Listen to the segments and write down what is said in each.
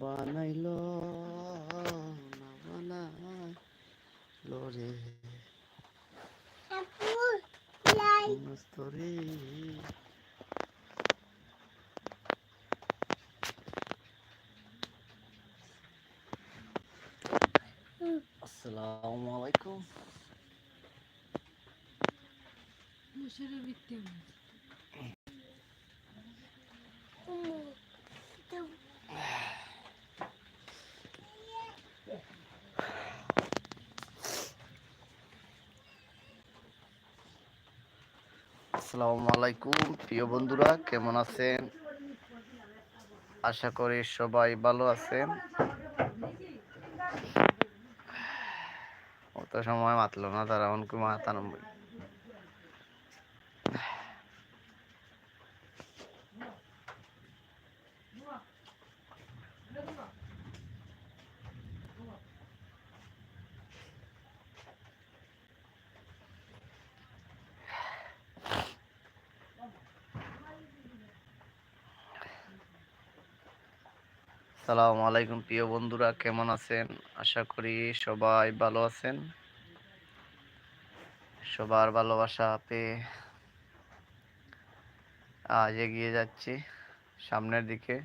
বানাইল না বানাইল রে মস্তরে আসসালামু আলাইকুম মুসুরের ভিত্তি আসসালামু আলাইকুম। প্রিয় বন্ধুরা, কেমন আছেন? আশা করি সবাই ভালো আছেন। অত সময় মাতলো না তারা অনেক মাতানব্বই আলাইকুম, প্রিয় বন্ধুরা, কেমন আছেন? আশা করি সবাই ভালো আছেন। সবার ভালোবাসা পেয়ে আজ এগিয়ে যাচ্ছি সামনের দিকে।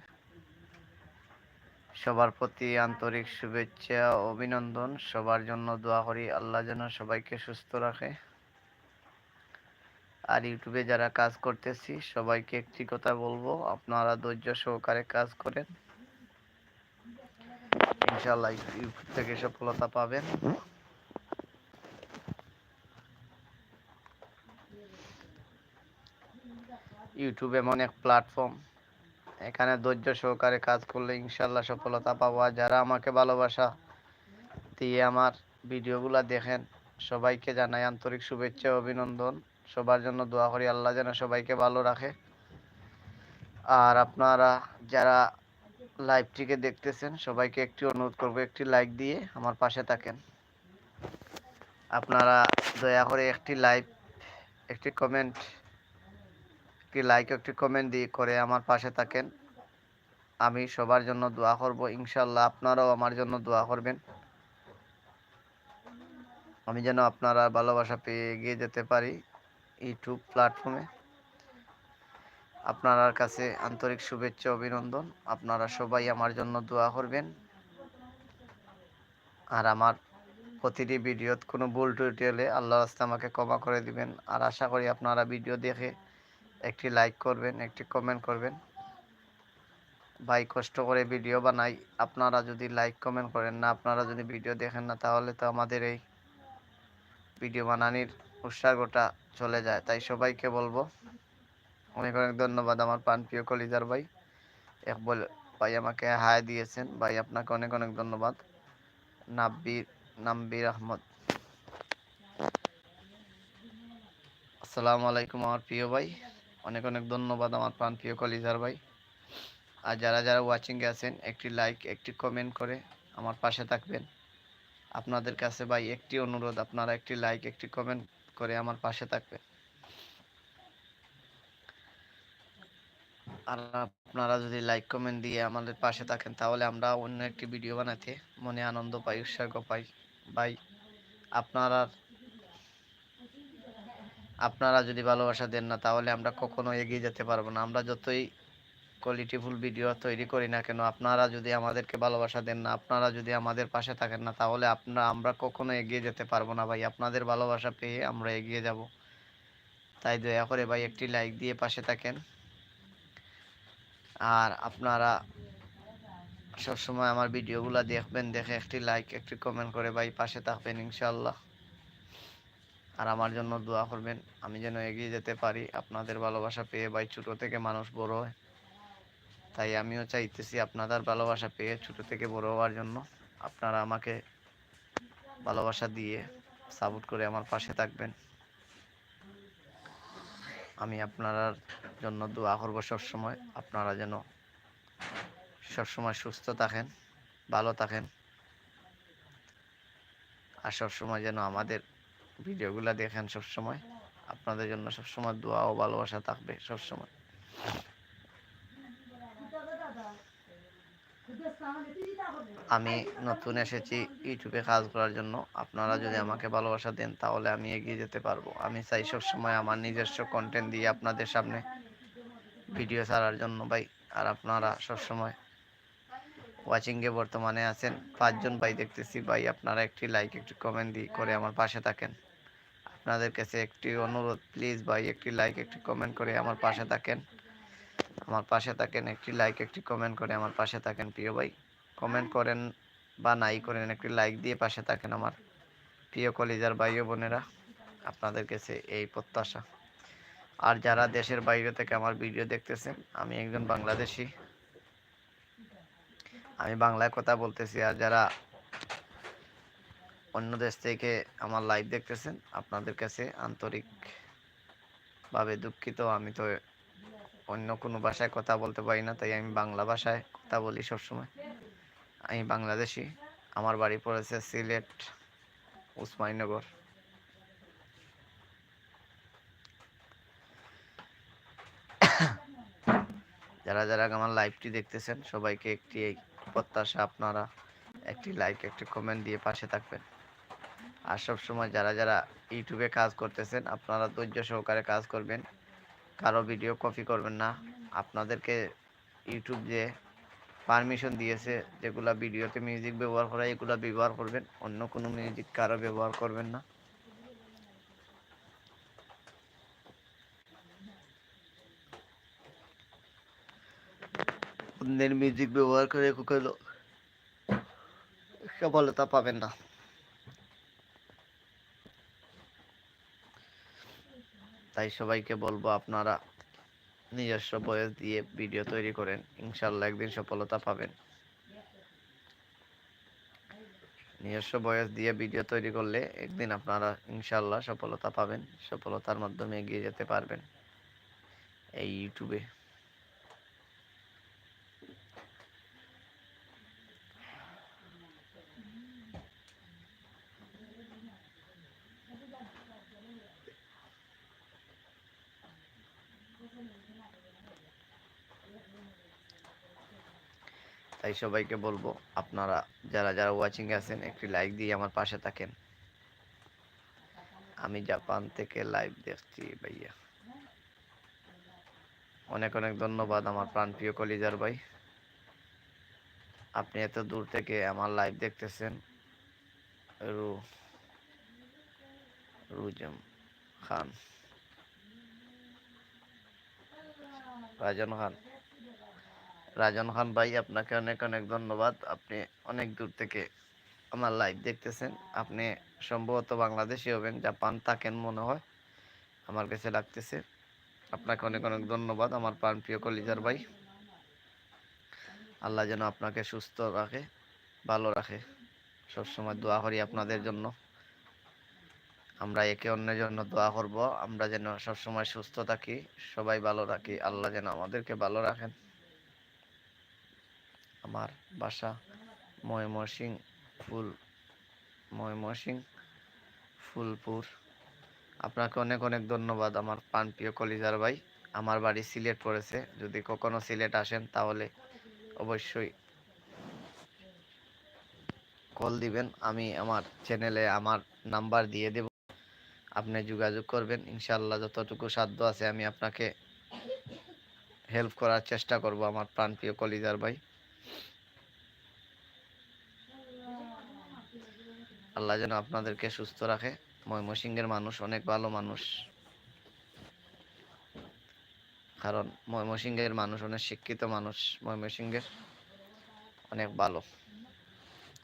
সবার প্রতি আন্তরিক শুভেচ্ছা অভিনন্দন। সবার জন্য দোয়া করি, আল্লাহ যেন সবাইকে সুস্থ রাখে। আর ইউটিউবে যারা কাজ করতেছি, সবাইকে একটি কথা বলব, আপনারা ধৈর্য সহকারে কাজ করেন। ইনশাল্লাহ ইউটিউব থেকে সফলতা পাবেন। ইউটিউব এমন এক প্ল্যাটফর্ম এখানে ধৈর্য সহকারে কাজ করলে ইনশাল্লাহ সফলতা পাবো। আর যারা আমাকে ভালোবাসা দিয়ে আমার ভিডিওগুলো দেখেন সবাইকে জানাই আন্তরিক শুভেচ্ছা অভিনন্দন। সবার জন্য দোয়া করি আল্লাহ যেন সবাইকে ভালো রাখে। আর আপনারা যারা লাইভটিকে দেখতেছেন, সবাইকে একটি অনুরোধ করব, একটি লাইক দিয়ে আমার পাশে থাকেন। আপনারা দয়া করে একটি লাইভ একটি কমেন্ট একটি লাইক একটি কমেন্ট দিয়ে করে আমার পাশে থাকেন। আমি সবার জন্য দোয়া করব ইনশাল্লাহ আপনারাও আমার জন্য দোয়া করবেন। আমি যেন আপনারা ভালোবাসা পেয়ে এগিয়ে যেতে পারি ইউটিউব প্ল্যাটফর্মে আপনার কাছে আন্তরিক শুভেচ্ছা, অভিনন্দন। আপনারা সবাই আমার জন্য দোয়া করবেন। আর আমার প্রতিটি ভিডিওত কোনো ভুল টুটি হলে আল্লাহ রাস্তা আমাকে ক্ষমা করে দিবেন। আর আশা করি আপনারা ভিডিও দেখে একটি লাইক করবেন, একটি কমেন্ট করবেন। ভাই, কষ্ট করে ভিডিও বানাই। আপনারা যদি লাইক কমেন্ট করেন না, আপনারা যদি ভিডিও দেখেন না, তাহলে তো আমাদের এই ভিডিও বানানির উৎসাহটা চলে যায়। তাই সবাইকে বলব অনেক অনেক ধন্যবাদ আমার পান প্রিয় কলিজার ভাই। এক বল ভাই আমাকে হায় দিয়েছেন। ভাই, আপনাকে অনেক অনেক ধন্যবাদ। নাব্বির, নাম্বির আহমদ। আসসালামু আলাইকুম আমার প্রিয় ভাই। অনেক অনেক ধন্যবাদ আমার প্রাণ প্রিয় কলিজার ভাই। আর যারা যারা ওয়াচিংয়ে আছেন, একটি লাইক একটি কমেন্ট করে আমার পাশে থাকবেন। আপনাদের কাছে ভাই একটি অনুরোধ, আপনারা একটি লাইক একটি কমেন্ট করে আমার পাশে থাকবেন। আর আপনারা যদি লাইক কমেন্ট দিয়ে আমাদের পাশে থাকেন, তাহলে আমরা অন্য একটি ভিডিও বানাতে মনে আনন্দ পাই, উৎসাহ পাই। ভাই, আপনারা আপনারা যদি ভালোবাসা দেন না, তাহলে আমরা কখনো এগিয়ে যেতে পারব না। আমরা যতই কোয়ালিটিফুল ভিডিও তৈরি করি না কেন, আপনারা যদি আমাদেরকে ভালোবাসা দেন না, আপনারা যদি আমাদের পাশে থাকেন না, তাহলে আপনারা আমরা কখনো এগিয়ে যেতে পারব না, ভাই। আপনাদের ভালোবাসা পেয়ে আমরা এগিয়ে যাব। তাই দয়া করে ভাই, একটি লাইক দিয়ে পাশে থাকেন। আর আপনারা সবসময় আমার ভিডিওগুলো দেখবেন, দেখে একটি লাইক একটি কমেন্ট করে ভাই পাশে থাকবেন ইনশাল্লাহ আর আমার জন্য দোয়া করবেন, আমি যেন এগিয়ে যেতে পারি, আপনাদের ভালোবাসা পেয়ে ভাই ছোট থেকে মানুষ বড় হয়। তাই আমিও চাইতেছি আপনাদের ভালোবাসা পেয়ে ছোট থেকে বড় হওয়ার জন্য। আপনারা আমাকে ভালোবাসা দিয়ে সাপোর্ট করে আমার পাশে থাকবেন। আমি আপনার জন্য দোয়া করব সবসময়। আপনারা যেন সবসময় সুস্থ থাকেন, ভালো থাকেন। আর সবসময় যেন আমাদের ভিডিওগুলো দেখেন সবসময়। আপনাদের জন্য সবসময় দোয়া ও ভালোবাসা থাকবে সবসময়। আমি নতুন এসেছি ইউটিউবে কাজ করার জন্য। আপনারা যদি আমাকে ভালোবাসা দেন, তাহলে আমি এগিয়ে যেতে পারব। আমি চাই সব সময় আমার নিজস্ব কন্টেন্ট দিয়ে আপনাদের সামনে ভিডিও ছাড়ার জন্য ভাই। আর আপনারা সব সময় ওয়াচিংয়ে বর্তমানে আছেন। পাঁচজন ভাই দেখতেছি ভাই, আপনারা একটি লাইক একটি কমেন্ট দিয়ে করে আমার পাশে থাকেন। আপনাদের কাছে একটি অনুরোধ প্লিজ ভাই, একটি লাইক একটি কমেন্ট করে আমার পাশে থাকেন। আমার পাশে থাকেন, একটি লাইক একটি কমেন্ট করে আমার পাশে থাকেন প্রিয় ভাই। কমেন্ট করেন বা নাই করেন, একটি লাইক দিয়ে পাশে থাকেন আমার প্রিয় কলিজার ভাই ও বোনেরা। আপনাদের কাছে এই প্রত্যাশা। আর যারা দেশের বাইরে থেকে আমার ভিডিও দেখতেছেন, আমি একজন বাংলাদেশি। আমি বাংলায় কথা বলতেছি, আর যারা অন্য দেশ থেকে আমার লাইভ দেখতেছেন, আপনাদের কাছে আন্তরিকভাবে দুঃখিত। আমি তো অন্য কোনো ভাষায় কথা বলতে পারি না, তাই আমি বাংলা ভাষায় কথা বলি সবসময়। আমি বাংলাদেশি। আমার বাড়ি পড়েছে সিলেট, উসমাইনগর। যারা যারা আমার লাইভটি দেখতেছেন, সবাইকে একটি এই প্রত্যাশা, আপনারা একটি লাইক একটি কমেন্ট দিয়ে পাশে থাকবেন। আর সবসময় যারা যারা ইউটিউবে কাজ করতেছেন, আপনারা ধৈর্য সহকারে কাজ করবেন। কারও ভিডিও কপি করবেন না। আপনাদেরকে ইউটিউব যে পারমিশন দিয়েছে, যেগুলা ভিডিওতে মিউজিক ব্যবহার করা, এগুলা ব্যবহার করবেন। অন্য কোনো মিউজিক কারও ব্যবহার করবেন না। অন্যের মিউজিক ব্যবহার করে কখনো সফলতা পাবেন না। তাই সবাইকে বলব আপনারা নিজস্ব বয়স দিয়ে ভিডিও তৈরি করেন। ইনশাল্লাহ একদিন সফলতা পাবেন। নিজস্ব বয়স দিয়ে ভিডিও তৈরি করলে একদিন আপনারা ইনশাল্লাহ সফলতা পাবেন। সফলতার মাধ্যমে এগিয়ে যেতে পারবেন। এই ইউটিউবে তাই সবাইকে বলব, আপনারা যারা যারা ওয়াচিং আছেন, একটি লাইক দিয়ে আমার পাশে থাকেন। আমি জাপান থেকে লাইভ দেখছি ভাইয়া। অনেক অনেক ধন্যবাদ আমার প্রাণপ্রিয় কলিজার ভাই। আপনি এত দূর থেকে আমার লাইভ দেখতেছেন। রু, রুজম খান। রাজন খান। রাজন খান ভাই, আপনাকে অনেক অনেক ধন্যবাদ। আপনি অনেক দূর থেকে আমার লাইভ দেখতেছেন। আপনি সম্ভবত বাংলাদেশি হবেন, জাপান থাকেন মনে হয়, আমার কাছে লাগতেছে। আপনাকে অনেক অনেক ধন্যবাদ, আমার প্রাণ প্রিয় কলিজার ভাই। আল্লাহ যেন আপনাকে সুস্থ রাখে, ভালো রাখে। সবসময় দোয়া করি আপনাদের জন্য। আমরা একে অন্যের জন্য দোয়া করব, আমরা যেন সবসময় সুস্থ থাকি, সবাই ভালো রাখি আল্লাহ যেন আমাদেরকে ভালো রাখেন। আমার বাসা ময়মনসিং ফুল ময়মনসিং ফুলপুর। আপনাকে অনেক অনেক ধন্যবাদ আমার প্রাণপ্রিয় কলিজার ভাই। আমার বাড়ি সিলেট পড়েছে। যদি কখনো সিলেট আসেন তাহলে অবশ্যই কল দিবেন। আমি আমার চ্যানেলে আমার নাম্বার দিয়ে দেব। আপনি যোগাযোগ করবেন। ইনশাল্লাহ যতটুকু সাধ্য আছে আমি আপনাকে হেল্প করার চেষ্টা করব আমার প্রাণপ্রিয় কলিজার ভাই। আল্লাহ যেন আপনাদেরকে সুস্থ রাখে। ময়মনসিংহের মানুষ অনেক ভালো মানুষ। কারণ ময়মনসিংহের মানুষ অনেক শিক্ষিত মানুষ। ময়মনসিংহের অনেক ভালো।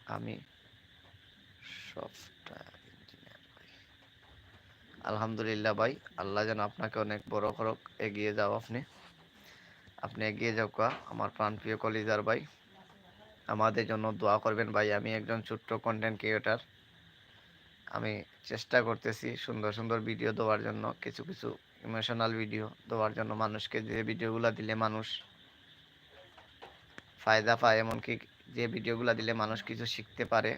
আমি সফটওয়্যার ইঞ্জিনিয়ার ভাই। আলহামদুলিল্লাহ ভাই, আল্লাহ যেন আপনাকে অনেক বড় করক। এগিয়ে যাও আপনি। আপনি এগিয়ে যাও কা, আমার প্রাণপ্রিয় কলিজার ভাই। আমাদের জন্য দোয়া করবেন ভাই। আমি একজন ছোট্ট কন্টেন্ট ক্রিয়েটার আমি চেষ্টা করতেছি সুন্দর সুন্দর ভিডিও দেওয়ার জন্য, কিছু কিছু ইমোশনাল ভিডিও দেওয়ার জন্য মানুষকে যে ভিডিওগুলো দিলে মানুষ ফায়দা পায়, এমনকি যে ভিডিওগুলো দিলে মানুষ কিছু শিখতে পারে,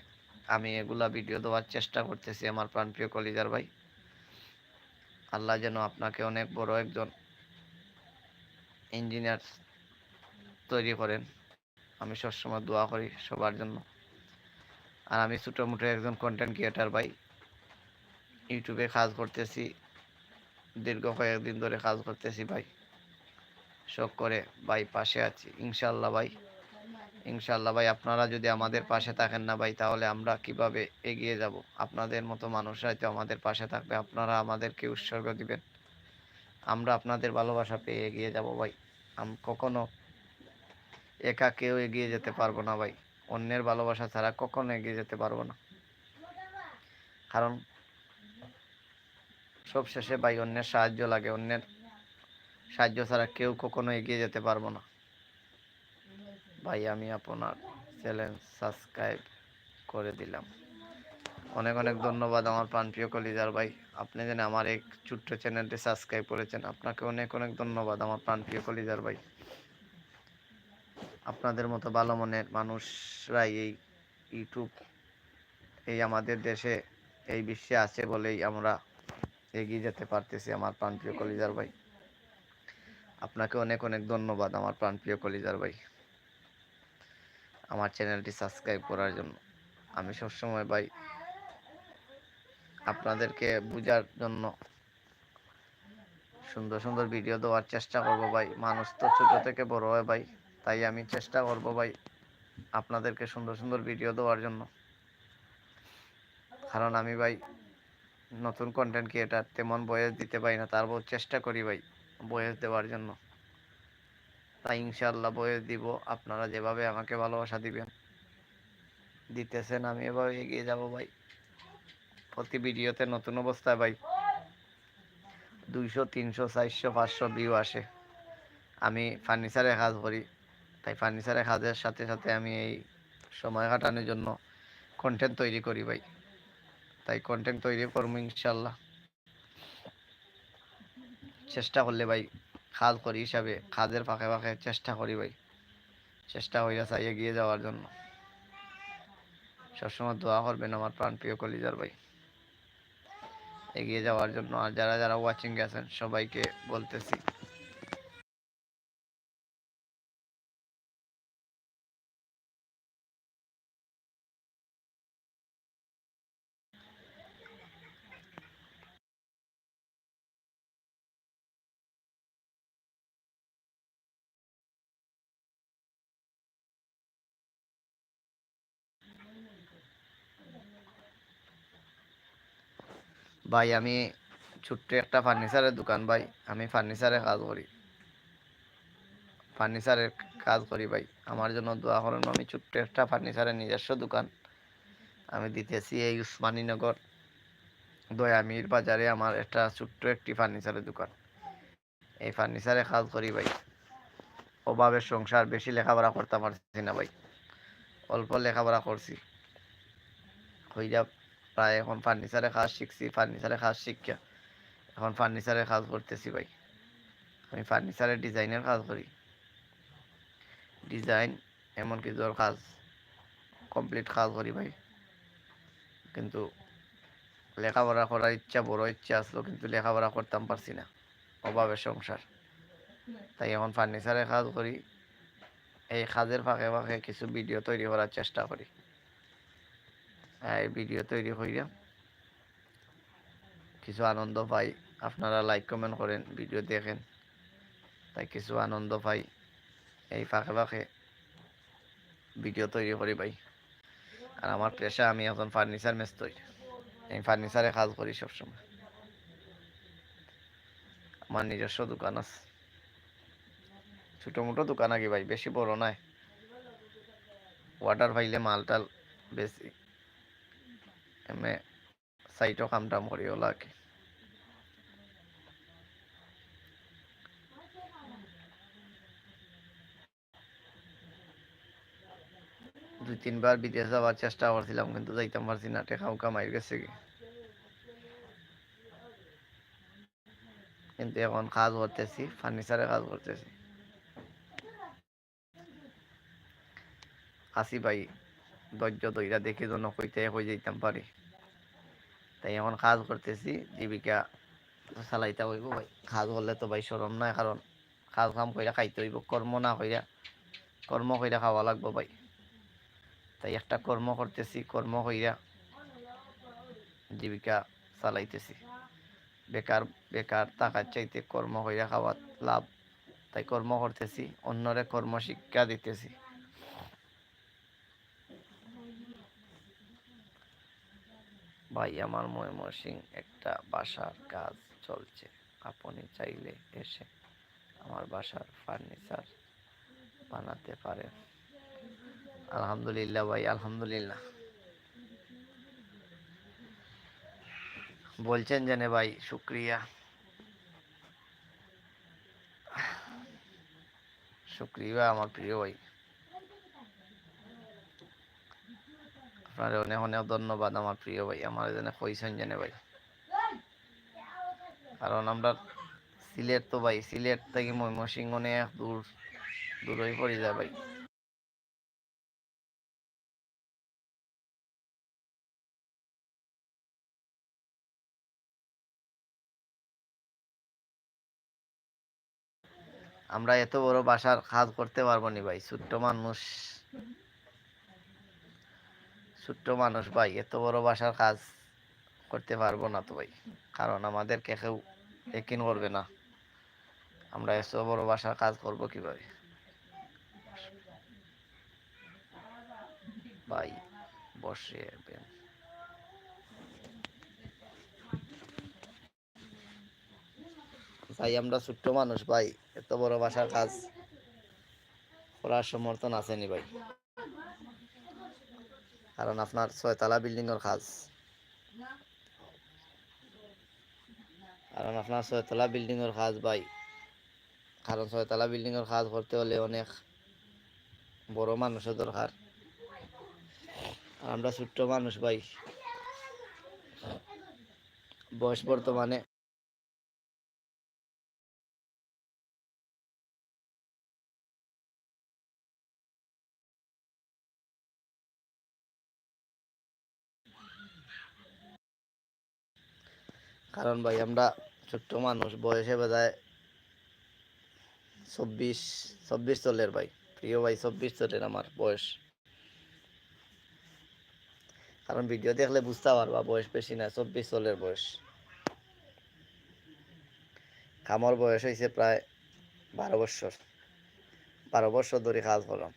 আমি এগুলা ভিডিও দেওয়ার চেষ্টা করতেছি আমার প্রাণপ্রিয় কলিজার ভাই। আল্লাহ যেন আপনাকে অনেক বড় একজন ইঞ্জিনিয়ার তৈরি করেন। আমি সবসময় দোয়া করি সবার জন্য। আর আমি ছোটো মোটো একজন কন্টেন্ট ক্রিয়েটার ভাই। ইউটিউবে কাজ করতেছি। দীর্ঘ কয়েকদিন ধরে কাজ করতেছি ভাই। শখ করে ভাই পাশে আছি ইনশাল্লাহ ভাই। ইনশাল্লাহ ভাই, আপনারা যদি আমাদের পাশে থাকেন না ভাই, তাহলে আমরা কীভাবে এগিয়ে যাব? আপনাদের মতো মানুষরাই তো আমাদের পাশে থাকবে, আপনারা আমাদেরকে উৎসর্গ দিবেন। আমরা আপনাদের ভালোবাসা পেয়ে এগিয়ে যাব ভাই। আম কখনো একা কেউ এগিয়ে যেতে পারব না ভাই। অন্যের ভালোবাসা ছাড়া কখনো এগিয়ে যেতে পারব না। কারণ সব শেষে ভাই, অন্যের সাহায্য লাগে, অন্যের সাহায্য ছাড়া কেউ কখনো এগিয়ে যেতে পারব না। ভাই, আমি আপনার চ্যানেল সাবস্ক্রাইব করে দিলাম। অনেক অনেক ধন্যবাদ আমার প্রাণপ্রিয় কলিজার ভাই। আপনি যেন আমার এক ছোট্ট চ্যানেলটি সাবস্ক্রাইব করেছেন, আপনাকে অনেক অনেক ধন্যবাদ আমার প্রাণপ্রিয় কলিজার ভাই। আপনাদের মতো ভালো মনের মানুষরাই এই ইউটিউব এই আমাদের দেশে, এই বিশ্বে আছে বলেই আমরা এগিয়ে যেতে পারতেছি আমার প্রাণপ্রিয় কলিজার ভাই। আপনাকে অনেক অনেক ধন্যবাদ আমার প্রাণপ্রিয় কলিজার ভাই। আমার চ্যানেলটি সাবস্ক্রাইব করার জন্য। আমি সবসময় ভাই আপনাদেরকে বোঝার জন্য সুন্দর সুন্দর ভিডিও দেওয়ার চেষ্টা করব ভাই। মানুষ তো ছোটো থেকে বড় হয় ভাই, তাই আমি চেষ্টা করব ভাই আপনাদেরকে সুন্দর সুন্দর ভিডিও দেওয়ার জন্য। কারণ আমি ভাই নতুন কন্টেন্ট ক্রিয়েটার তেমন বয়স দিতে পারি না, তারপর চেষ্টা করি ভাই, বয়স দেওয়ার জন্য। তাই ইনশাল্লাহ বয়স দিব, আপনারা যেভাবে আমাকে ভালোবাসা দিবেন। দিতেছেন, আমি এভাবে এগিয়ে যাব ভাই। প্রতি ভিডিওতে নতুন অবস্থায় ভাই, দুইশো, তিনশো, চারশো, পাঁচশো ভিউ আসে। আমি ফার্নিচারে কাজ করি, তাই ফার্নিচারের কাজের সাথে সাথে আমি এই সময় কাটানোর জন্য কন্টেন্ট তৈরি করি ভাই। তাই কন্টেন্ট তৈরি করব ইনশাল্লাহ। চেষ্টা করলে ভাই খাদ করি হিসাবে খাদের ফাঁকে ফাঁকে চেষ্টা করি ভাই। চেষ্টা হইয়া চাই এগিয়ে যাওয়ার জন্য। সবসময় দোয়া করবেন আমার প্রাণ প্রিয় কলিজার ভাই। এগিয়ে যাওয়ার জন্য আর যারা যারা ওয়াচিং গেছেন, সবাইকে বলতেছি। ভাই, আমি ছোট্ট একটা ফার্নিচারের দোকান, ভাই। আমি ফার্নিচারে কাজ করি। ফার্নিচারের কাজ করি, ভাই। আমার জন্য দোয়া করেন, আমি ছোট্ট একটা ফার্নিচারের নিজস্ব দোকান। আমি দিতেছি এই উসমানীনগর দয়ামির বাজারে আমার একটা ছোট্ট একটি ফার্নিচারের দোকান। এই ফার্নিচারে কাজ করি, ভাই। অভাবের সংসার, বেশি লেখাপড়া করতে পারছি না, ভাই। অল্প লেখাপড়া করছি। হইয়া প্রায় এখন ফার্নিচারে কাজ শিখছি ফার্নিচারে কাজ শিক্ষা এখন ফার্নিচারের কাজ করতেছি ভাই। আমি ফার্নিচারের ডিজাইনের কাজ করি। ডিজাইন এমনকি জোর কাজ কমপ্লিট কাজ করি ভাই। কিন্তু লেখাপড়া করার ইচ্ছা, বড় ইচ্ছা আসলো, কিন্তু লেখাপড়া করতাম পারছি না। অভাবের সংসার। তাই এখন ফার্নিচারের কাজ করি। এই কাজের ফাঁকে ফাঁকে কিছু ভিডিও তৈরি করার চেষ্টা করি। এই ভিডিও তৈরি করিয়া কিছু আনন্দ পাই। আপনারা লাইক কমেন্ট করেন ভিডিও দেখেন। তাই কিছু আনন্দ পাই। এই ফাঁকে ফাঁকে ভিডিও তৈরি করি ভাই। আর আমার পেশা, আমি এখন ফার্নিচার মেস্তই এই ফার্নিচারে কাজ করি সবসময়। আমার নিজস্ব দোকান আছে। ছোটো মোটো দোকান আগে ভাই, বেশি বড় নয় অর্ডার পাইলে মালটাল বেশি। এমে সাইটও কাম টাম করি ওলাকে দুই তিনবার বিদেশ যাওয়ার চেষ্টা করছিলাম, কিন্তু যাইতাম পারছি না টেকাও কামাই গেছে কিন্তু এখন কাজ করতেছি ফার্নিচারে কাজ করতেছি। আসি ভাই, ধৈর্য ধৈর্য দেখি জন্য কইতে হয়ে যাইতাম পারি। তাই এখন কাজ করতেছি, জীবিকা চালাইতে হইব ভাই। কাজ করলে তো ভাই সরম নাই, কারণ কাজ কাম কইরা খাইতে হইব, কর্ম না কইরা, কর্ম কইরা খাওয়া লাগবো ভাই। তাই একটা কর্ম করতেছি, কর্ম কইরা জীবিকা চালাইতেছি। বেকার বেকার টাকার চাইতে কর্ম কইরা খাওয়া লাভ, তাই কর্ম করতেছি, অন্যরে কর্ম শিক্ষা দিতেছি। ভাই, আমার ময়মনসিং একটা বাসার কাজ চলছে। আপনি চাইলে এসে আমার বাসার ফার্নিচার বানাতে পারেন। আলহামদুলিল্লাহ ভাই, আলহামদুলিল্লাহ। বলছেন জানে ভাই, শুক্রিয়া। শুক্রিয়া আমার প্রিয় ভাই। আপনার অনেক অনেক ধন্যবাদ আমার প্রিয় ভাই, আমার জন্য কইছেন জানে ভাই। কারণ আমরা সিলেট তো ভাই, সিলেট থেকে ময়মনসিং অনেক দূর, দূরই পড়ে যায় ভাই। আমরা এত বড় বাসার কাজ করতে পারব নি ভাই, ছোট্ট মানুষ। ছোট্ট মানুষ ভাই, এত বড় বাসার কাজ করতে পারব না তো ভাই। কারণ আমাদেরকে কেউ একিন করবে না। আমরা এত বড় বাসার কাজ করব কীভাবে? ভাই, বসে। ভাই, আমরা ছোট্ট মানুষ ভাই, এত বড় বাসার কাজ করার সমর্থন আসেনি ভাই। কারণ আপনার ছয়তলা বিল্ডিং এর কাজ। কারণ আপনার ছয়তলা বিল্ডিং এর কাজ ভাই। কারণ ছয়তলা বিল্ডিং এর কাজ করতে হলে অনেক বড় মানুষের দরকার। আমরা ছোট্ট মানুষ ভাই। বয়স বর্তমানে কারণ ভাই, আমরা ছোট্ট মানুষ, বয়সে বোধহয় চব্বিশ চব্বিশ চলের ভাই। প্রিয় ভাই, চব্বিশ চলের আমার বয়স। কারণ ভিডিও দেখলে বুঝতে পারবা, বয়স বেশি না, চব্বিশ চলের বয়স। কামর বয়স হয়েছে প্রায় বারো বছর। বারো বছর ধরে কাজ করলাম।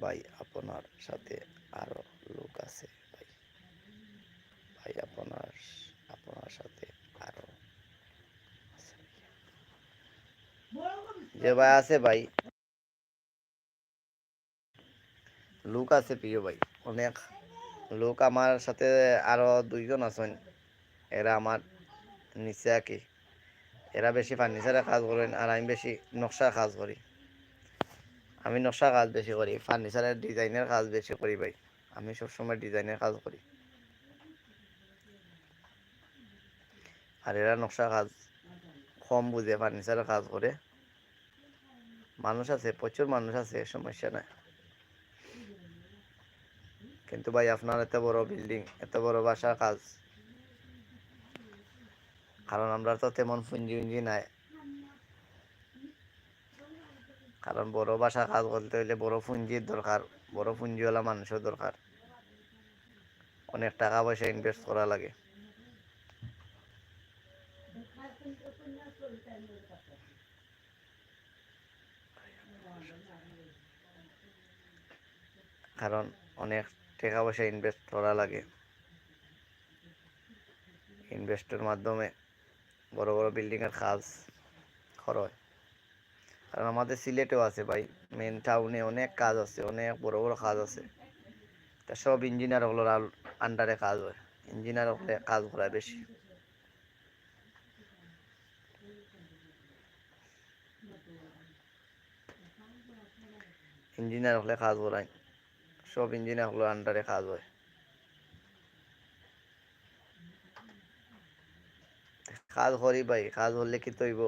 ভাই, আপনার সাথে আরও লোক আছে। ভাই, আপনার আপনার সাথে আরও যে ভাই আছে ভাই। লোক আছে প্রিয় ভাই, অনেক লোক আমার সাথে আরও দুইজন আছেন। এরা আমার নিচে আঁকি। এরা বেশি ফার্নিচারের কাজ করেন আর আমি বেশি নকশা কাজ করি। আমি নকশা কাজ বেশি করি ফার্নিচারের ডিজাইনের কাজ বেশি করি ভাই। আমি সবসময় ডিজাইনের কাজ করি। আর এরা নকশা কাজ কম বুঝে ফার্নিচারের কাজ করে। মানুষ আছে, প্রচুর মানুষ আছে সমস্যা নাই। কিন্তু ভাই, আপনার এত বড় বিল্ডিং এত বড় বাসার কাজ। কারণ আমরা তো তেমন পুঞ্জি উঞ্জি নাই। কারণ বড় বাসা কাজ করতে হলে বড় পুঞ্জির দরকার, বড় পুঞ্জিওয়ালা মানুষের দরকার। অনেক টাকা পয়সা ইনভেস্ট করা লাগে। কারণ অনেক টাকা পয়সা ইনভেস্ট করা লাগে। ইনভেস্টের মাধ্যমে বড় বড় বিল্ডিং এর কাজ খরচ। কারণ আমাদের সিলেটেও আছে ভাই মেন টাউনে অনেক কাজ আছে, অনেক বড় বড় কাজ আছে। তা সব ইঞ্জিনিয়ার হলোর আন্ডারে কাজ হয়। ইঞ্জিনিয়ার হলে কাজ করায় বেশি। ইঞ্জিনিয়ার হলে কাজ করায় সব ইঞ্জিনিয়ার হলো আন্ডারে কাজ হয়। কাজ করি ভাই, কাজ হলে কি তৈব?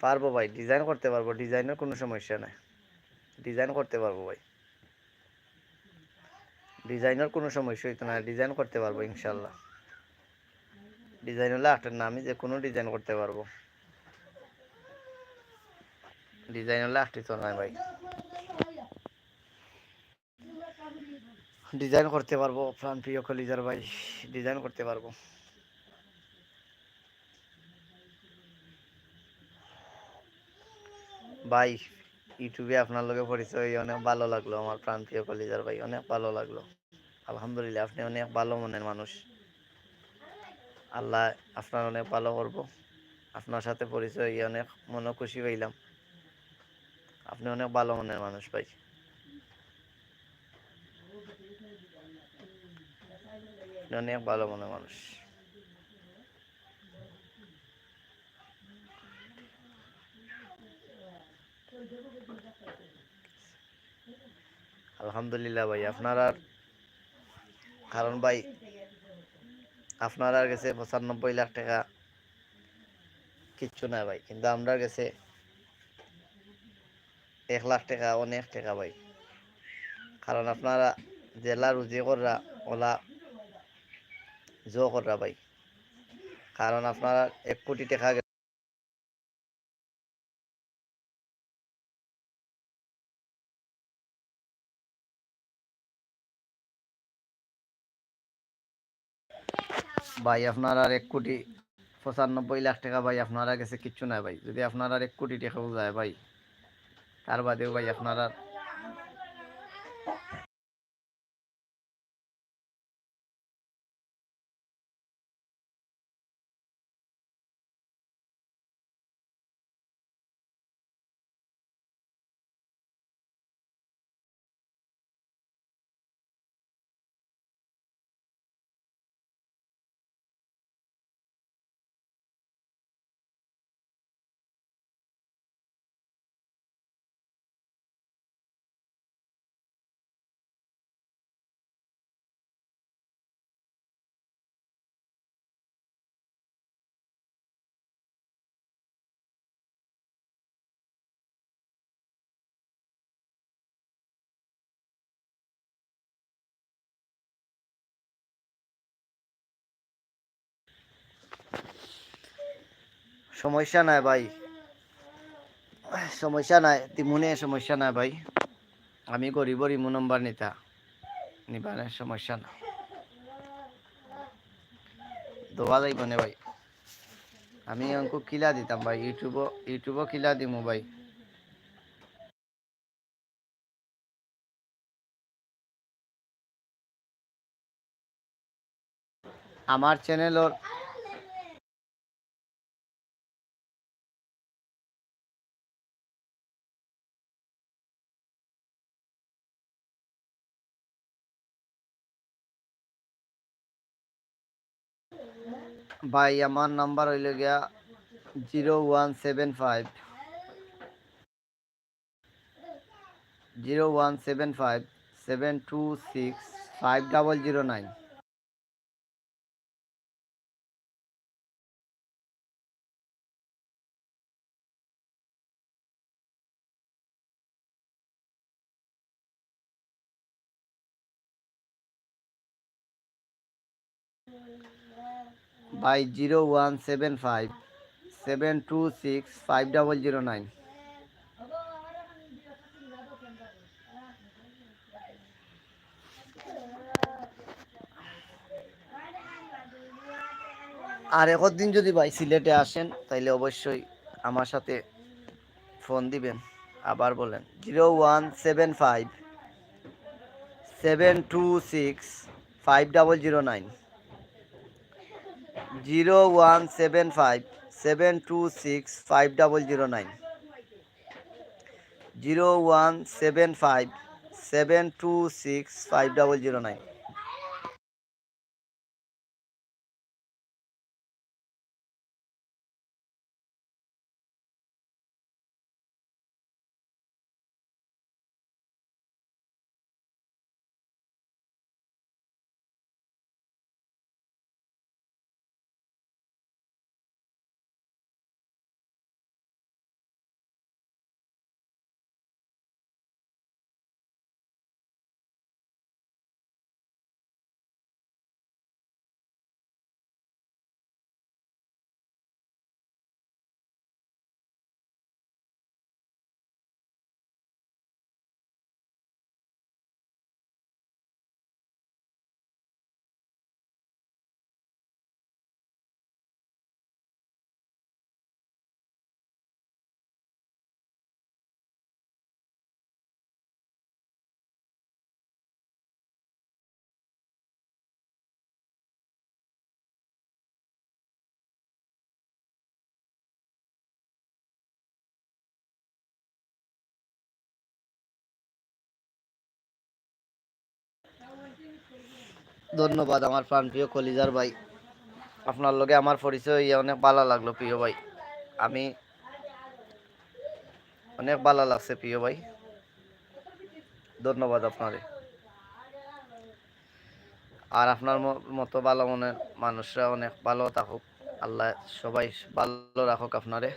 পারব ভাই ডিজাইন করতে পারব ডিজাইনের কোনো সমস্যা নাই। ডিজাইন করতে পারব ভাই। ডিজাইনের কোনো সমস্যা হইতো না ডিজাইন করতে পারব ইনশাল্লাহ ডিজাইন হলে আটের না আমি যে কোনো ডিজাইন করতে পারব। ডিজাইন হলে আটটি তো নয় ভাই। ডিজাইন করতে পারব, প্রাণ প্রিয় কলিজার ভাই ডিজাইন করতে পারব। ভাই ইউটিউবে আপনার লগে পরিচয়, অনেক ভালো লাগল আমার প্রাণ প্রিয় কলিজার ভাই, অনেক ভালো লাগল। আলহামদুলিল্লাহ, আপনি অনেক ভালো মনের মানুষ। আল্লাহ আপনার অনেক ভালো করব। আপনার সাথে পরিচয় হয়ে অনেক মনে খুশি হইলাম। আপনি অনেক ভালো মনের মানুষ ভাই। অনেক ভালো মনের মানুষ। আলহামদুলিল্লাহ ভাই, আপনার আর কারণ ভাই, আপনার আর গেছে পঁচানব্বই লাখ টাকা। কিচ্ছু না ভাই, কিন্তু আমরা গেছে এক লাখ টাকা, অনেক টাকা ভাই। কারণ আপনারা জেলা রুজি কররা ওলা জো কররা ভাই। কারণ আপনারা এক কোটি টাকা ভাই, আপনার আর এক কোটি পঁচানব্বই লাখ টাকা ভাই, আপনারা গেছে কিচ্ছু নাই ভাই। যদি আপনার আর এক কোটি টাকাও যায় ভাই, তার বাদেও ভাই, আপনারা সমস্যা নাই ভাই। সমস্যা নাই, তিমুনে সমস্যা নাই ভাই। আমি গরিবর ইমু নম্বর নিতা, নিবানে সমস্যা না দোয়া যাইব নে ভাই। আমি অঙ্ক কিলা দিতাম ভাই, ইউটিউবও ইউটিউবও কিলা দিমু ভাই। আমার চ্যানেলর ভাই, আমার নাম্বার হইল গিয়া zero one seven five. Zero one seven five, seven two six, five double zero nine. ভাই zero one seven five seven two six five double zero nine আর একদিন যদি ভাই সিলেটে আসেন, তাইলে অবশ্যই আমার সাথে ফোন দিবেন, আবার বলেন zero one seven five seven two six five double zero nine zero one seven five seven two six five double zero nine zero one seven five seven two six five double zero nine ধন্যবাদ আমার প্রাণ প্রিয় কলিজার ভাই। আপনার লগে আমার পরিচয় অনেক ভালো লাগল প্রিয় ভাই। আমি অনেক ভালো লাগছে প্রিয় ভাই। ধন্যবাদ আপনারে। আর আপনার মতো ভালো মনের মানুষরা অনেক ভালো থাকুক। আল্লাহ সবাই ভালো রাখুক আপনারে।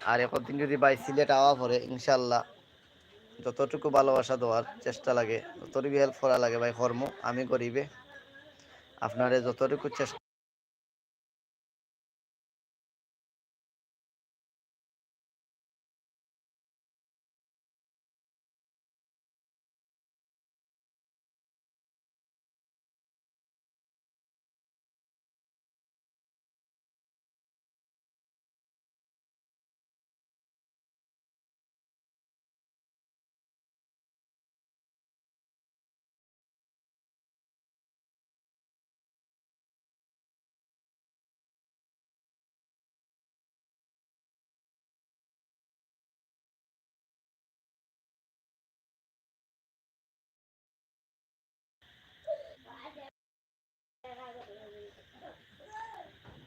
আর একদিন যদি ভাই সিলেট আওয়া পরে ইনশাল্লাহ যতটুকু ভালোবাসা দেওয়ার চেষ্টা লাগে যতটুকু হেল্প করা লাগে ভাই, কর্ম, আমি করিবে আপনারে যতটুকু চেষ্টা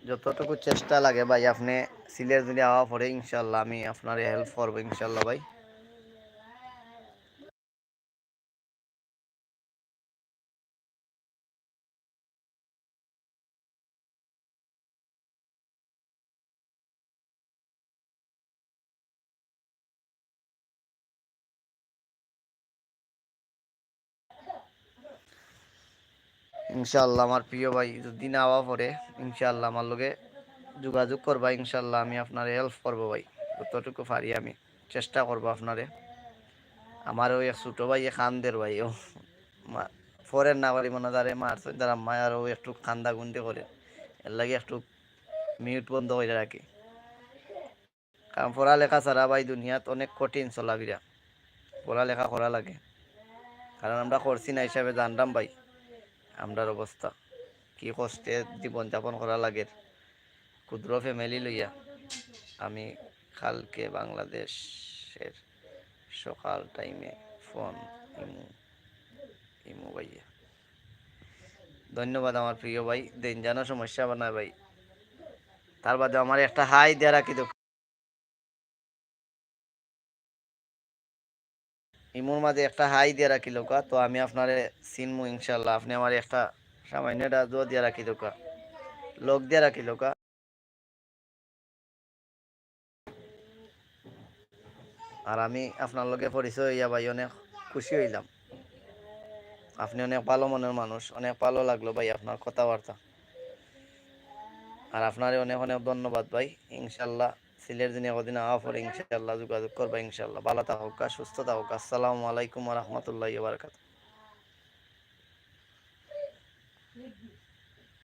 যতটুকু চেষ্টা লাগে ভাই, আপনি সিলেট যদি আওয়া পরে, ইনশাল্লাহ আমি আপনার হেল্প করব, ইনশাল্লাহ ভাই। ইনশাল্লাহ আমার প্রিয় ভাই যদি না আওয়া পরে ইনশাল্লাহ আমার লগে যোগাযোগ করবা ইনশাল্লাহ আমি আপনার হেল্প করব ভাই। যতটুকু পারি আমি চেষ্টা করব আপনারে। আমার ওই এক ছোটো ভাই খানদের ভাই, ও। ফরেন না পারি, মনে মার তারা মায়ের ও একটু খান্দা গুন্ডি করে। এর লাগে একটু মিউট বন্ধ করে রাখি। কারণ পড়ালেখা ছাড়া ভাই দুনিয়াত অনেক কঠিন চলাফেরা। পড়ালেখা করা লাগে। কারণ আমরা করছি না হিসাবে জানতাম ভাই। আমরার অবস্থা। কি কষ্টে জীবনযাপন করা লাগে। ক্ষুদ্র ফ্যামিলি লইয়া আমি কালকে বাংলাদেশের সকাল টাইমে ফোন ইমু ইমু ভাইয়া। ধন্যবাদ আমার প্রিয় ভাই। দিন যেন সমস্যা বানায় ভাই। তার বাদে আমার একটা হাই দিয়ে রাখি ইমুর মাঝে একটা হাই দিয়ে রাখি লোকা, তো আমি আপনারে চিনমু ইনশাল্লাহ আপনি আমার একটা সামান্য একটা দো দিয়ে রাখি লোকা, লোক দিয়ে রাখি লোকা। আর আমি আপনার লগে পরিচয় হইয়া ভাই, অনেক খুশি হইলাম। আপনি অনেক ভালো মনের মানুষ, অনেক ভালো লাগল ভাই আপনার কথাবার্তা। আর আপনার অনেক অনেক ধন্যবাদ ভাই ইনশাল্লাহ সিলেট দিনে কদিন আওয়া পরে ইনশাল্লাহ যোগাযোগ করবা ইনশাল্লাহ ভালো থাকুক সুস্থ থাকুক আসসালামু আলাইকুম রহমতুল্লাহ বারকাত